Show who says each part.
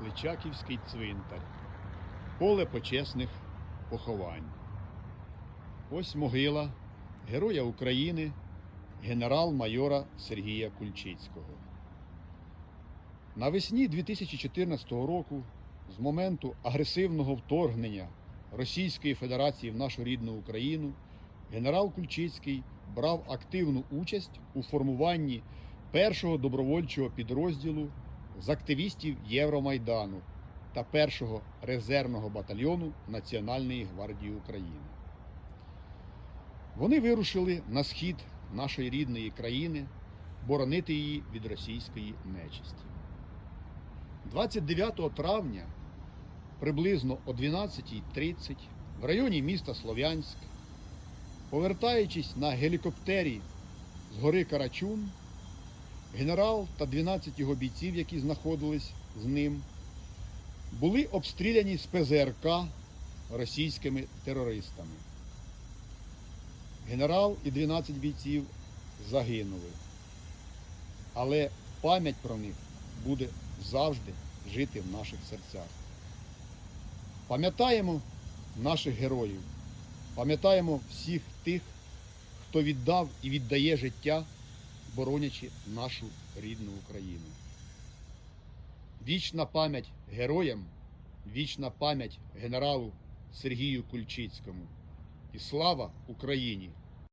Speaker 1: Личаківський цвинтар, поле почесних поховань. Ось могила Героя України, генерал-майора Сергія Кульчицького. Навесні 2014 року, з моменту агресивного вторгнення Російської Федерації в нашу рідну Україну, генерал Кульчицький брав активну участь у формуванні першого добровольчого підрозділу з активістів Євромайдану та першого резервного батальйону Національної гвардії України. Вони вирушили на схід нашої рідної країни боронити її від російської нечисті. 29 травня приблизно о 12.30 в районі міста Слов'янськ, повертаючись на гелікоптері з гори Карачун, генерал та 12 його бійців, які знаходились з ним, були обстріляні з ПЗРК російськими терористами. Генерал і 12 бійців загинули. Але пам'ять про них буде завжди жити в наших серцях. Пам'ятаємо наших героїв, пам'ятаємо всіх тих, хто віддав і віддає життя, боронячи нашу рідну Україну. Вічна пам'ять героям, вічна пам'ять генералу Сергію Кульчицькому. І слава Україні!